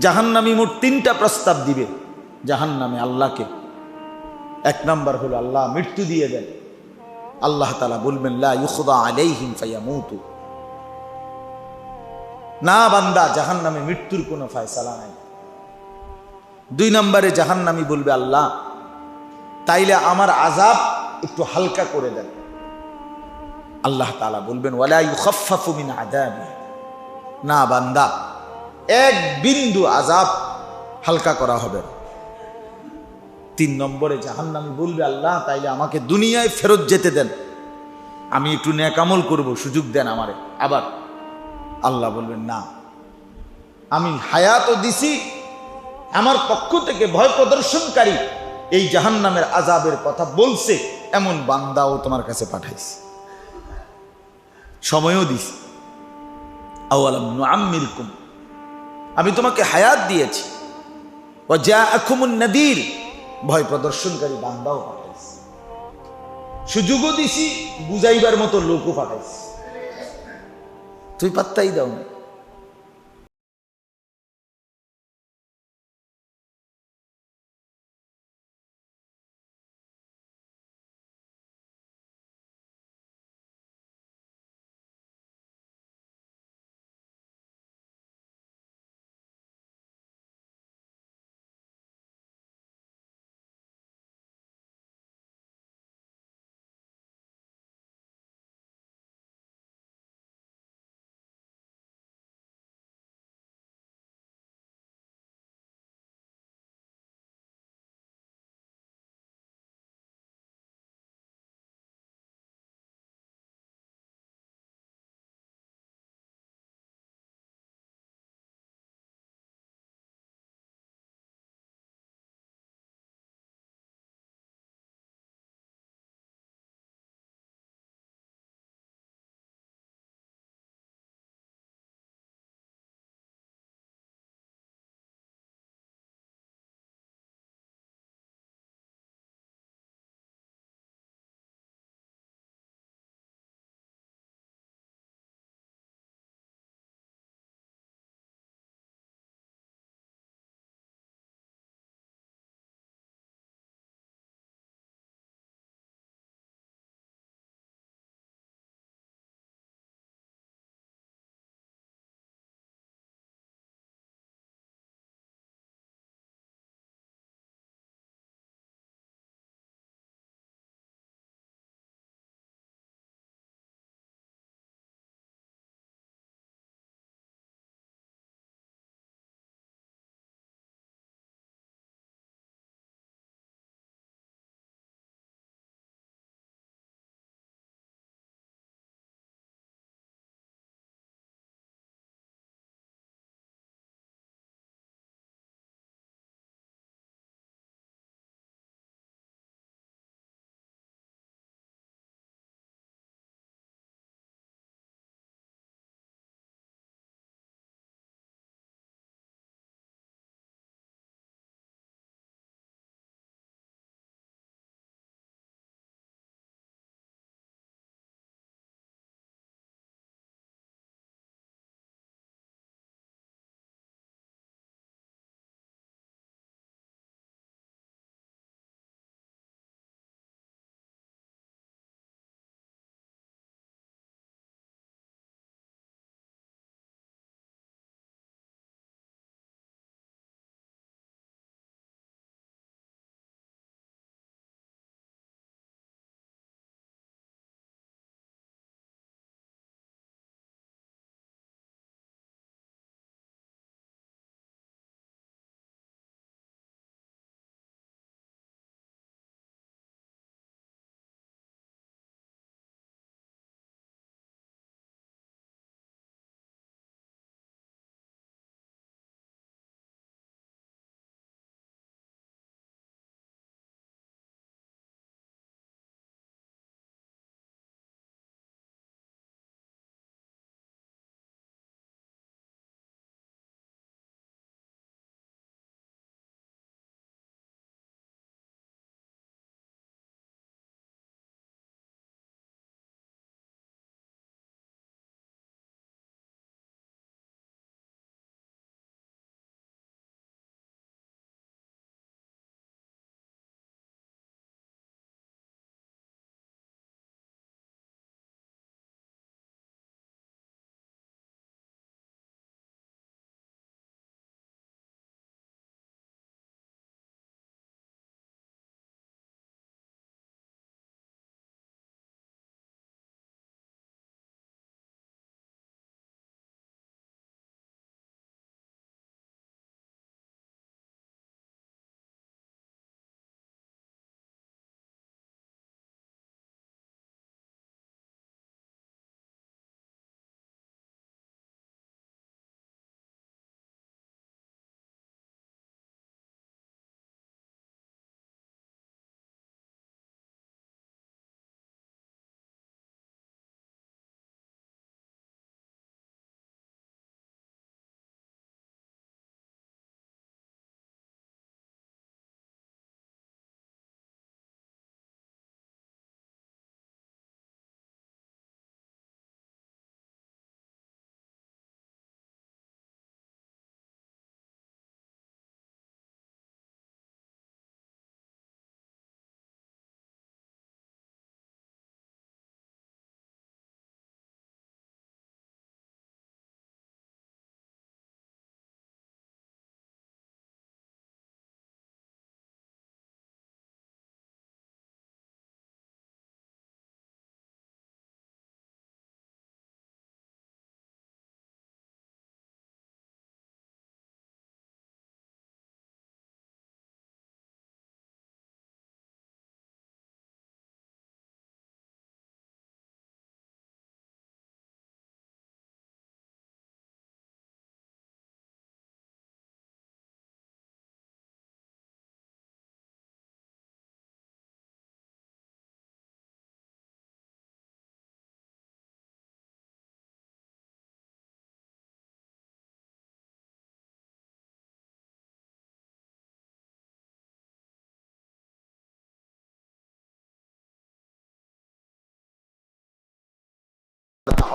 জাহান্নামী মোট তিনটা প্রস্তাব দিবে। জাহান্নামে আল্লাহকে। এক নাম্বার হলো আল্লাহ মৃত্যু দিয়ে দেন। আল্লাহ তালা বলবেন ইউখদা না বান্দা, জাহান্নামে মৃত্যুর কোনো ফয়সালা নাই। দুই নম্বরে জাহান্নামি বলবে, আল্লাহ, তাইলে আমার আজাব একটু হালকা করে দেন। আল্লাহ তালা বলবেন, ওয়ালা ইউখাফাফু আযাবি না বান্দা এক বিন্দু আজাব হালকা করা হবে। তিন নম্বরে জাহান্নামি বলবে, আল্লাহ, তাইলে আমাকে দুনিয়ায় ফেরত যেতে দেন। আমি একটু ন্যাকামল করব, সুযোগ দেন আমারে। আবার আল্লাহ বলবেন, না, আমি হায়াতও দিছি, আমার পক্ষ থেকে ভয় প্রদর্শনকারী এই জাহান্নামের আজাবের কথা বলছে, এমন বান্দাও তোমার কাছে পাঠাইছে। সময়ও দিছি। আওয়ালাম নুআম্মিরকুম আমি তোমাকে হায়াত দিয়েছি। ও যা আখুমুন নদীর। ভয় প্রদর্শনকারী বান্দাও পাঠাইছি। সুযোগও দিছি, বুঝাইবার মতো লোকও পাঠাইছি। তুই পাত্তাই দাও না।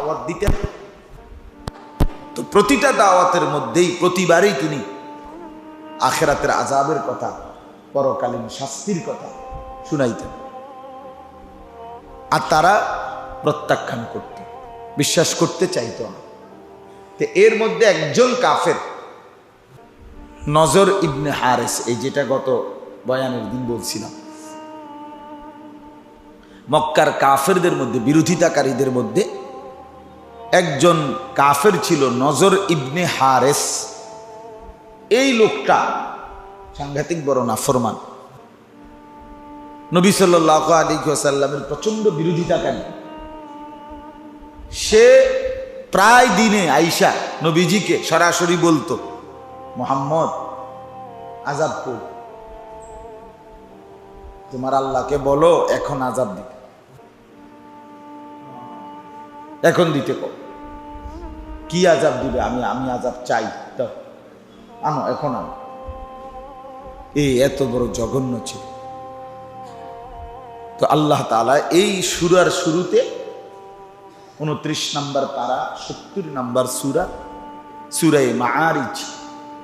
দাওয়াত দিতেন। তো প্রতিটা দাওয়াতের মধ্যেই প্রতিবারই তিনি আখেরাতের আজাবের কথা, পরকালীন শাস্তির কথা শুনাইতেন। আর তারা প্রত্যাখ্যান করত, বিশ্বাস করতে চাইত না। তো এর মধ্যে একজন কাফের, নজর ইবনে হারেস, এই যেটা গত বয়ানের দিন বলছিলাম। মক্কার কাফেরদের মধ্যে, বিরোধিতাকারীদের মধ্যে একজন কাফের ছিল, নজর ইবনে হারেস। এই লোকটা সাংঘাতিক বড় নাফরমান। নবী সাল্লাহ আলী সাল্লামের বিরোধিতাকারী সে প্রায় দিনে আইসা নবীজিকে সরাসরি বলতো, মোহাম্মদ আজাব কর তোমার আল্লাহকে বলো, এখন আজাব দিতে। এখন দিতে কো কি আজাব দিবে? আমি আমি আজাব চাই। দাও। আনো, এখন আনো। এই এত বড় জঘন্য ছিল। তো আল্লাহ তালা এই সুরার শুরুতে উনত্রিশ নাম্বার পারা, সত্তর নাম্বার সুরা সুরাই মারিচ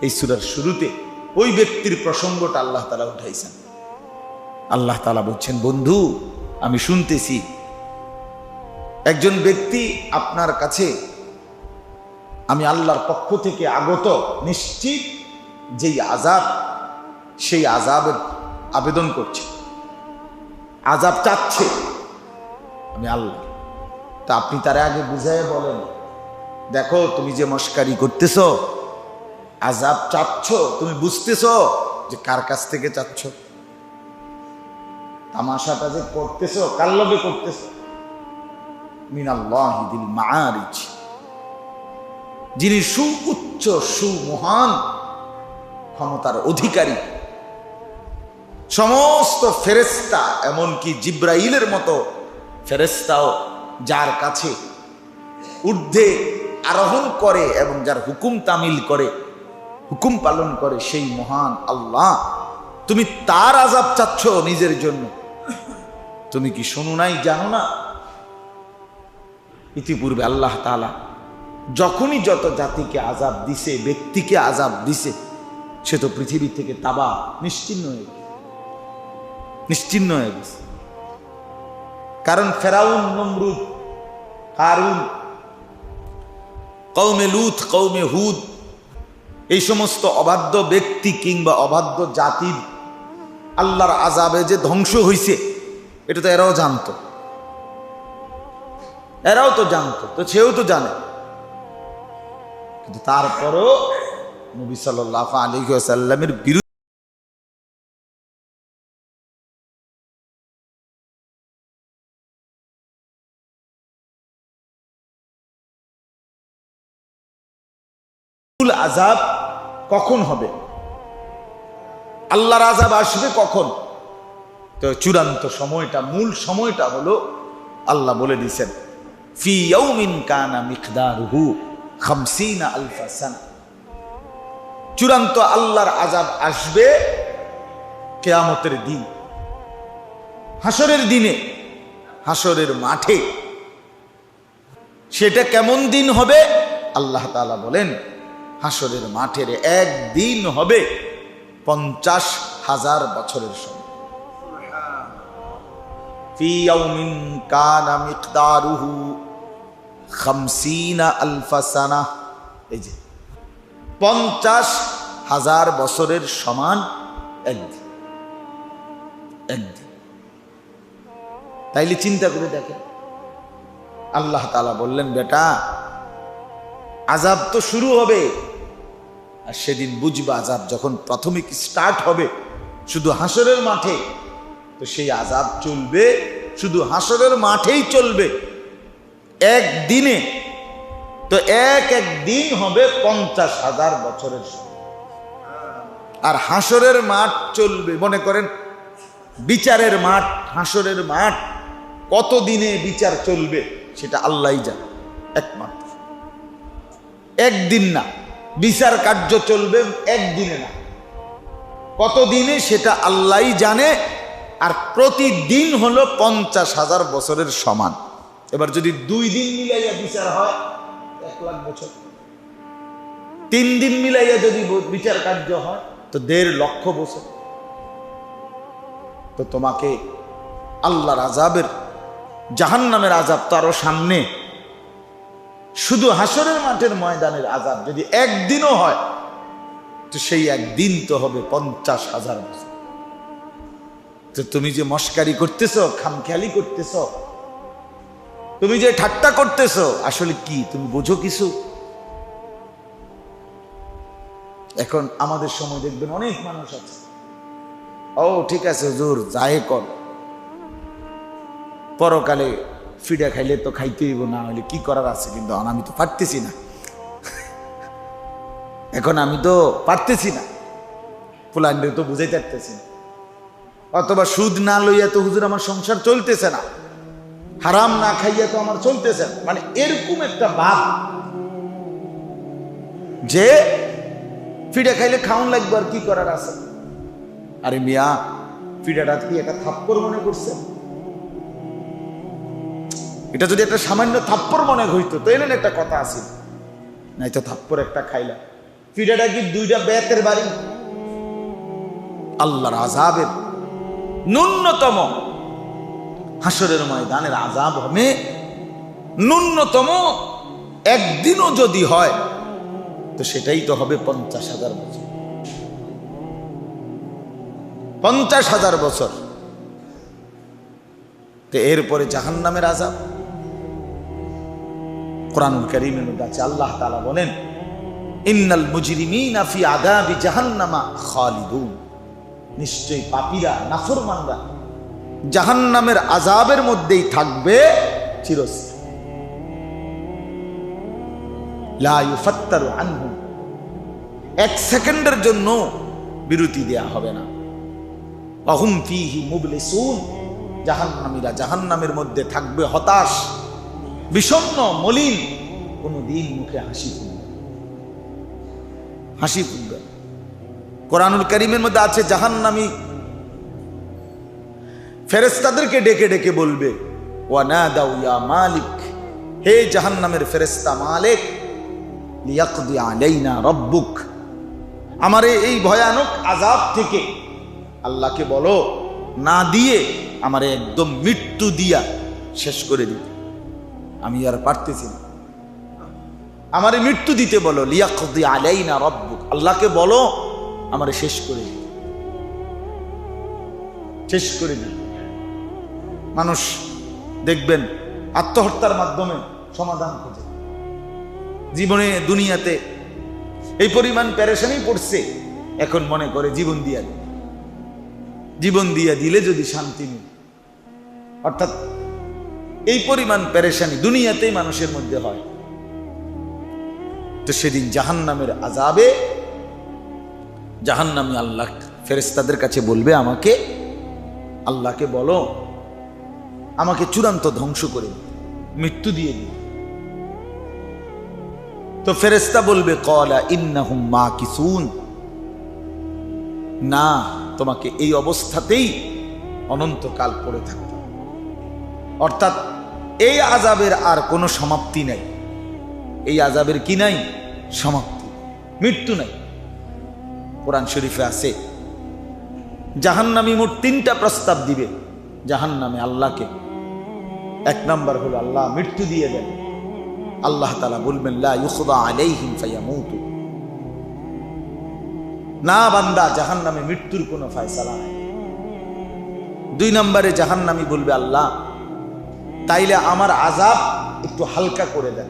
এই সুরার শুরুতে ওই ব্যক্তির প্রসঙ্গটা আল্লাহ তালা উঠাইছেন। আল্লাহ তালা বলছেন, বন্ধু, আমি শুনতেছি। একজন ব্যক্তি আপনার কাছে আমি আল্লাহর পক্ষ থেকে আগত নিশ্চিত যেই আজাব সেই আজাবের আবেদন করছে। আজাব চাচ্ছে। আমি আল্লাহ। তা আপনি তার আগে বুঝাই বলেন, দেখো, তুমি যে মস্কারি করতেছ আজাব চাচ্ছ, তুমি বুঝতেছ যে কার কাছ থেকে চাচ্ছ? তামাশাটা যে করতেছ, কার লগে করতেছ? মিনাল্লাহিদিল মারিজ যিনি সুউচ্চ, সুমহান, ক্ষমতার অধিকারী। সমস্ত ফেরেস্তা এমনকি জিব্রাইলের মতো ফেরেস্তাও যার কাছে ঊর্ধ্বে আরোহণ করে এবং যার হুকুম তামিল করে, হুকুম পালন করে সেই মহান আল্লাহ। তুমি তার আজাব চাচ্ছ নিজের জন্য। তুমি কি শোনো নাই, জানো না? ইতিপূর্বে আল্লাহ তালা যখনই যত জাতিকে আজাব দিছে, ব্যক্তিকে আজাব দিছে, সে তো পৃথিবী থেকে তাবা নিশ্চিন্ন হয়ে গেছে। নিশ্চিন্ন হয়ে গেছে। কারণ ফেরাউন, নমরুদ কারুন কৌমে লুথ কৌমে হুদ, এই সমস্ত অবাধ্য ব্যক্তি কিংবা অবাধ্য জাতির আল্লাহর আজাবে যে ধ্বংস হইছে, এটা তো এরাও জানতো। এরাও তো জানতো, তো সেও তো জানে। কিন্তু তারপরও নবী সাল্লাহ আলী সাল্লামের বিরুদ্ধে আজাব কখন হবে? আল্লাহর আজাব আসবে কখন? তো চূড়ান্ত সময়টা, মূল সময়টা হলো আল্লাহ বলে দিছেন ফি ইয়াউমিন কানা মিকদারুহু। খামসিনা আলফাসান চূড়ান্ত আল্লাহর আজাব আসবে কেয়ামতের দিন। হাসরের দিনে হাসরের মাঠে। সেটা কেমন দিন হবে? আল্লাহ তালা বলেন হাসরের মাঠের একদিন হবে পঞ্চাশ হাজার বছরের সময়। খামসিনা পঞ্চাশ হাজার বছরের সমান একদিন। একদিন। তাইলে চিন্তা করে দেখে আল্লাহ তালা বললেন, বেটা আজাব তো শুরু হবে। আর সেদিন বুঝবা আজাব যখন প্রাথমিক স্টার্ট হবে শুধু হাসরের মাঠে, তো সেই আজাব চলবে, শুধু হাসরের মাঠেই চলবে। একদিনে তো এক এক দিন হবে পঞ্চাশ হাজার বছরের। আর হাসরের মাঠ চলবে, মনে করেন, বিচারের মাঠ, হাসরের মাঠ, কত দিনে বিচার চলবে সেটা আল্লাহই জানে, একমাত্র। একদিন না, বিচার কার্য চলবে একদিনে না। কত দিনে সেটা আল্লাহই জানে, আর প্রতিদিন হলো পঞ্চাশ হাজার বছরের সমান। এবার যদি দুই দিন মিলাইয়া বিচার হয়, এক লাখ বছর। তিন দিন মিলাইয়া যদি বিচার কার্য হয়, তো দেড় লক্ষ বছর। তো তোমাকে আল্লাহর আজাবের জাহান নামের আজাব তো আরও সামনে। শুধু হাসরের মাঠের ময়দানের আজাব যদি একদিনও হয়, তো সেই একদিন তো হবে পঞ্চাশ হাজার বছর। তো তুমি যে মস্কারি করতেছ, খামখেয়ালি করতেছ তুমি যে ঠাট্টা করতেছ, আসলে কি? তুমি বোঝো কিছু? এখন আমাদের সময় দেখবেন অনেক মানুষ আছে। ও, ঠিক আছে জোর যাই কর। পরকালে ফিডা খাইলে তো খাইতে না হলে কি করার আছে? কিন্তু আমি তো পারতেছি না। এখন আমি তো পারতেছি না। ফুলান্ডে তো বুঝাইতে পারতেছি না। অথবা সুদ না লইয়া তো হুজুর আমার সংসার চলতেছে না। হারাম না খাইয়া তো আমার চলতেছে। মানে এরকম একটা ভাব যে ফিডা খাইলে খাউন লাগবে আর কি করার আছে? আরে মিয়া ফিডাটা কি একটা থাপ্পড় মনে করছে? এটা যদি একটা সামান্য থাপ্পড় মনে হইতো, তো এলেন একটা কথা আছে। নাই তো থাপ্পড় একটা খাইলা। ফিডাটা কি দুইটা বেতের বাড়ি? আল্লাহর আজাবের ন্যূনতম হাসরের ময়দানের আজাব হবে। ন্যূনতম একদিনও যদি হয়, তো সেটাই তো হবে পঞ্চাশ হাজার বছর। পঞ্চাশ হাজার বছর। তো এরপরে জাহান নামের আজাব কোরআনুল করিমের মধ্যে আল্লাহ তালা বলেন, ইন্নাল মুজরিমিনা ফি আদাবি জাহান্নামা খালিদুন। নিশ্চয়ই পাপীরা, নাফরমানরা জাহান্নামের আজাবের মধ্যেই থাকবে চিরস্থায়ী লা এক সেকেন্ডের জন্য বিরতি দেয়া হবে না। অহুম ফিহি মুবলিসুন। জাহান্নামীরা জাহান্নামের মধ্যে থাকবে হতাশ, বিষণ্ণ, মলিন। কোনদিন মুখে হাসি হাসি ফুটবে। কোরআনুল করিমের মধ্যে আছে জাহান্নামী ফেরেস্তাদেরকে ডেকে ডেকে বলবে ওয়ানা দাউ ইয়া মালিক, হে জাহান্নামের ফেরেস্তা মালিক, লিয়াকদি আলাইনা রব্বুক, আমার এই ভয়ানক আজাব থেকে আল্লাহকে বলো, না দিয়ে আমারে একদম মৃত্যু দিয়া শেষ করে দিতে আমি আর পারতেছি না। আমারে মৃত্যু দিতে বলো, লিয়াকদি আলাইনা রব্বুক, আল্লাহকে বলো, আমারে শেষ করে দিতে শেষ করে দিতে মানুষ দেখবেন আত্মহত্যার মাধ্যমে সমাধান খোঁজে। জীবনে, দুনিয়াতে এই পরিমাণ প্যারেশানি পড়ছে, এখন মনে করে জীবন দিয়া দিই জীবন দিয়া দিলে যদি শান্তি নেই। অর্থাৎ এই পরিমাণ প্যারেশানি দুনিয়াতেই মানুষের মধ্যে হয়। তো সেদিন জাহান্নামের আজাবে জাহান্নামি আল্লাহ ফেরেস্তাদের কাছে বলবে আমাকে, আল্লাহকে বলো আমাকে চূড়ান্ত ধ্বংস করে মৃত্যু দিয়ে দিতে তো ফেরেস্তা বলবে, কলা ইন্নাহুম মা কিসুন না, তোমাকে এই অবস্থাতেই অনন্তকাল পড়ে থাকতে অর্থাৎ এই আজাবের আর কোনো সমাপ্তি নাই। এই আজাবের কি নাই? সমাপ্তি মৃত্যু নাই। কোরআন শরীফে আছে, জাহান্নামী মোট তিনটা প্রস্তাব দিবে। জাহান্নামে আল্লাহকে এক নাম্বার হলো আল্লাহ মৃত্যু দিয়ে দেন। আল্লাহ তালা বলবেন না বান্দা, জাহান্নামে মৃত্যুর কোনো ফয়সালা নাই। দুই নম্বরে জাহান্নামি বলবে, আল্লাহ, তাইলে আমার আজাব একটু হালকা করে দেন।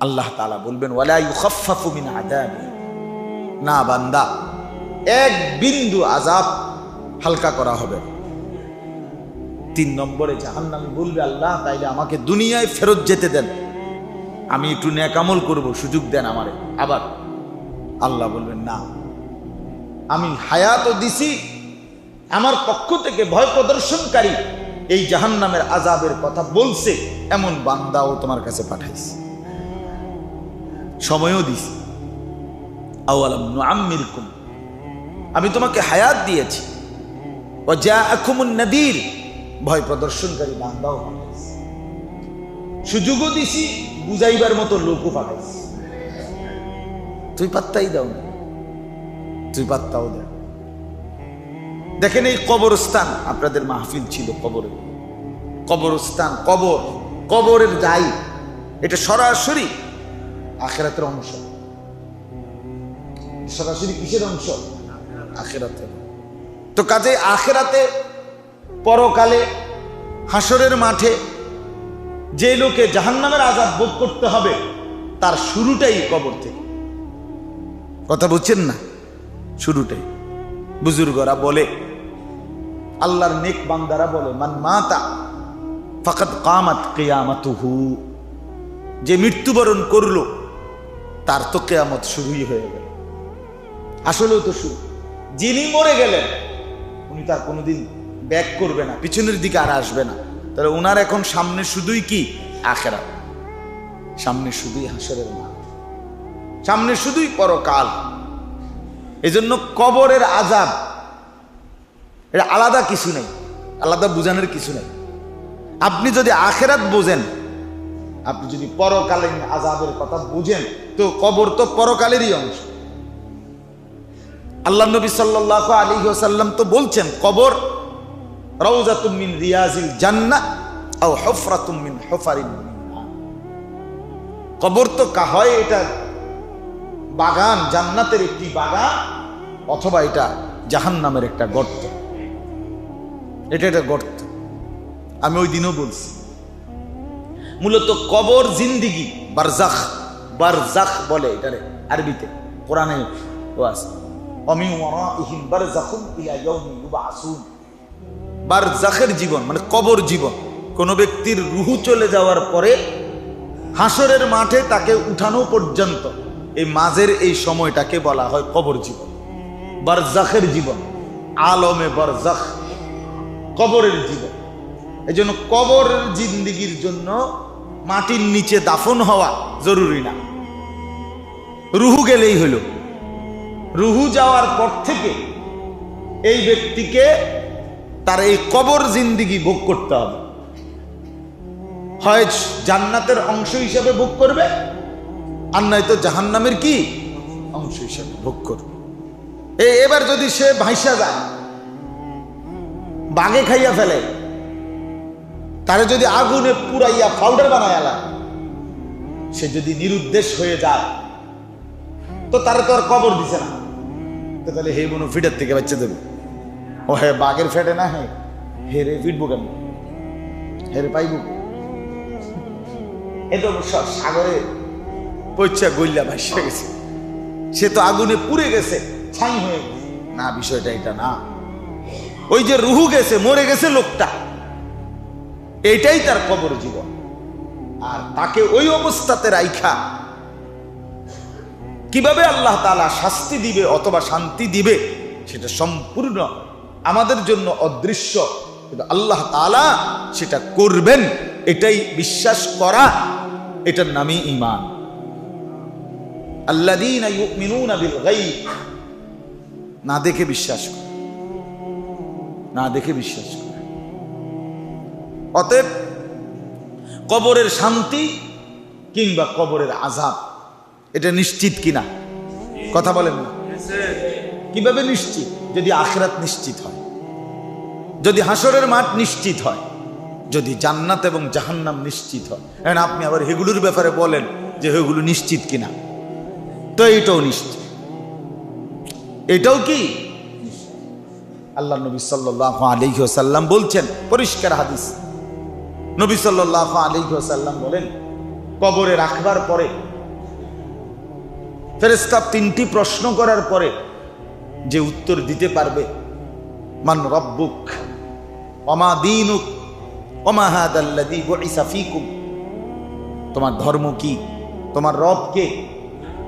আল্লাহ তাআলা বলবেন না বান্দা, এক বিন্দু আজাব হালকা করা হবে না। তিন নম্বরে জাহান্নামি বলবে, আল্লাহ, তাইলে আমাকে দুনিয়ায় ফেরত যেতে দেন। আমি একটু ন্যাকামল করব, সুযোগ দেন আমারে। আবার আল্লাহ বলবেন, না, আমি হায়াতও দিছি, আমার পক্ষ থেকে ভয় প্রদর্শনকারী এই জাহান্নামের আজাবের কথা বলছে, এমন বান্দাও তোমার কাছে পাঠাইছি। সময়ও দিছি। আমি তোমাকে হায়াত দিয়েছি। ও যা আকুমুন নদীর ভয় প্রদর্শনকারী বান্দাও পাঠাইছি সুযোগও দিছি, বুঝাইবার মতো লোকও পাঠাইছি। তুই পাত্তাই দাও না। তুই পাত্তাও দেয় দেখেন এই কবরস্থান, আপনাদের মাহফিল ছিল কবরে। কবরস্থান, কবর, কবরের দায়ী। এটা সরাসরি আখেরাতের অংশ। সরাসরি কিসের অংশ? আখেরাতের। তো কাজে আখেরাতে পরকালে, হাসরের মাঠে যে লোকে জাহান্নামের আজাদ ভোগ করতে হবে, তার শুরুটাই কবর থেকে। কথা বুঝছেন না? শুরুটাই। বুজুর্গরা বলে, আল্লাহর নেক বান্দারা বলে, মান মাতা ফাকাত কামাত কেয়ামাতুহু। যে মৃত্যুবরণ করল, তার তো কেয়ামত শুরুই হয়ে গেল। আসলেও তো শুরু। যিনি মরে গেলেন, উনি তার কোনোদিন ব্যাক করবে না, পিছনের দিকে আর আসবে না। তাহলে ওনার এখন সামনে শুধুই কি? আখেরা সামনে শুধুই হাসরের মাঠ। সামনে শুধুই পরকাল। এই এজন্য কবরের আজাব এটা আলাদা কিছু নেই, আলাদা বোঝানোর কিছু নেই। আপনি যদি আখেরাত বোঝেন, আপনি যদি পরকালীন আজাবের কথা বুঝেন, তো কবর তো পরকালেরই অংশ। আল্লাহ নবী সাল্লাহ আলী সাল্লাম তো বলছেন, কবর রৌজাতুম মিন রিয়াজিল জান্না ও হফরাতুম হফারিন কবর তো এটা বাগান, জান্নাতের একটি বাগান, অথবা এটা জাহান্নামের একটা গর্ত। এটা একটা গর্ত। আমি ওই দিনও বলছি। মূলত কবর জিন্দিগি, বারজাখ বারজাখ বলে এটারে আরবিতে, কোরআনে ও আছে। ইউবআসুন বারজাখের জীবন মানে কবর জীবন। কোনো ব্যক্তির রুহু চলে যাওয়ার পরে হাসরের মাঠে তাকে উঠানো পর্যন্ত এই মাঝের এই সময়টাকে বলা হয় কবর জীবন। বারজাখের জীবন, আলমে বারজাখ, কবরের জীবন। এই জন্য কবরের জিন্দিগির জন্য মাটির নিচে দাফন হওয়া জরুরি না। রুহু গেলেই হলো। রুহু যাওয়ার পর থেকে এই ব্যক্তিকে তার এই কবর জিন্দিগি ভোগ করতে হবে। হয় জান্নাতের অংশ হিসাবে ভোগ করবে, আর নয়তো জাহান্নামের কি অংশ হিসাবে ভোগ করবে। এ, এবার যদি সে ভাইসা যায়, বাগে খাইয়া ফেলে, তারে যদি আগুনে পুরাইয়া পাউডার বানায় সে যদি নিরুদ্দেশ হয়ে যায়, তো তারে তো আর কবর দিছে না। তাহলে হে মনো ফিটার থেকে বাচ্চা দেবে। ও হে বাঘের ফেটে না হে? হেরে ফিটবো কেন হেরে পাইব? এ তো সব সাগরে পৈচা গইল্লা ভাসিয়ে গেছে। সে তো আগুনে পুড়ে গেছে ছাই হয়ে গেছে। না বিষয়টা এটা না। ওই যে রুহু গেছে মরে গেছে লোকটা। এইটাই তার কবর জীবন। আর তাকে ওই অবস্থাতে রাইখা। কীভাবে আল্লাহ তালা শাস্তি দিবে অথবা শান্তি দিবে সেটা সম্পূর্ণ আমাদের জন্য অদৃশ্য। কিন্তু আল্লাহ তালা সেটা করবেন এটাই বিশ্বাস করা এটার নামই ইমান আল্লাদিন না দেখে বিশ্বাস করে। না দেখে বিশ্বাস করে। অতএব কবরের শান্তি কিংবা কবরের আজাব এটা নিশ্চিত কিনা? কথা বলেন না। কীভাবে নিশ্চিত? যদি আখরাত নিশ্চিত হয়, যদি হাসরের মাঠ নিশ্চিত হয়, যদি জান্নাত এবং জাহান্নাম নিশ্চিত হয়। এখন আপনি আবার হেগুলোর ব্যাপারে বলেন যে হেগুলো নিশ্চিত কিনা। তো এইটাও নিশ্চিত। এটাও কি? আল্লাহ নবী সাল্লাহ আলিহাসাল্লাম বলছেন, পরিষ্কার হাদিস। নবী সাল্লাহ আলিহাসাল্লাম বলেন, কবরে রাখবার পরে ফেরেস্তা তিনটি প্রশ্ন করার পরে যে উত্তর দিতে পারবে। মান রব্বুক অমা দিনুক অমা হাদাল্লাদি তোমার ধর্ম কি? তোমার রব কে?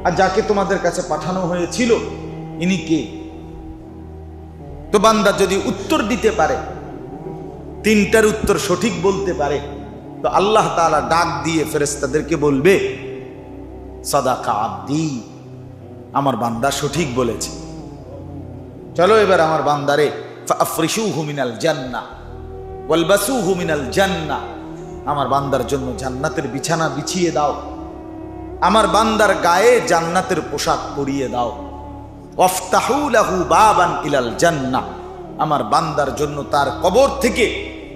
আর যাকে তোমাদের কাছে পাঠানো হয়েছিল, ইনি কে? তো বান্দা যদি উত্তর দিতে পারে, তিনটার উত্তর সঠিক বলতে পারে, তো আল্লাহ তাআলা ডাক দিয়ে ফেরেস্তাদেরকে বলবে, সাদাকা আব্দি, আমার বান্দা সঠিক বলেছে। চলো এবার আমার বান্দারে জান্না ওয়ালবাসু হুমিনাল জান্না আমার বান্দার জন্য জান্নাতের বিছানা বিছিয়ে দাও। আমার বান্দার গায়ে জান্নাতের পোশাক পরিয়ে দাও। অফতাহু লাহু বাবান ইলাল জান্নাহ। আমার বান্দার জন্য তার কবর থেকে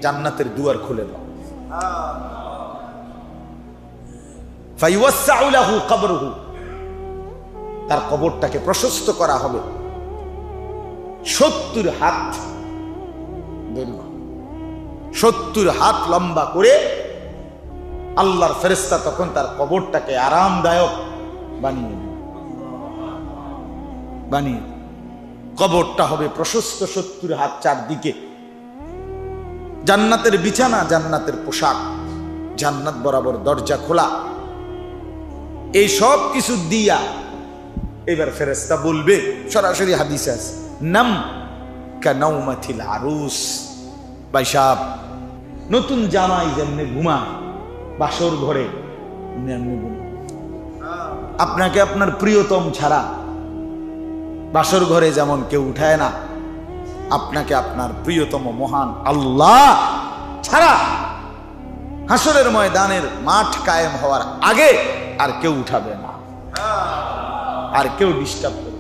জান্নাতের দুয়ার খুলে দাও। ফাইওয়াসসাউ লাহু কবরহু। তার কবরটাকে প্রশস্ত করা হবে। সত্তর হাত দৈর্ঘ্য। সত্তর হাত লম্বা করে আল্লাহর ফেরেস্তা তখন তার কবরটাকে আরামদায়ক বানিয়ে দেবে। বানিয়ে কবরটা হবে প্রশস্ত সত্তর হাত চারদিকে। জান্নাতের বিছানা, জান্নাতের পোশাক, জান্নাত বরাবর দরজা খোলা। এই সব কিছু দিয়া এবার ফেরেস্তা বলবে, সরাসরি হাদিস আছে। নাম কানাউমাথিল আরুস। সাহেব, নতুন জামাই যেমনি ঘুমায়, বাসর ঘরে। আপনাকে আপনার প্রিয়তম ছাড়া বাসর ঘরে যেমন কেউ উঠায় না, আপনাকে আপনার প্রিয়তম মহান আল্লাহ ছাড়া হাসরের ময়দানের মাঠ কায়েম হওয়ার আগে আর কেউ উঠাবে না। আর কেউ ডিস্টার্ব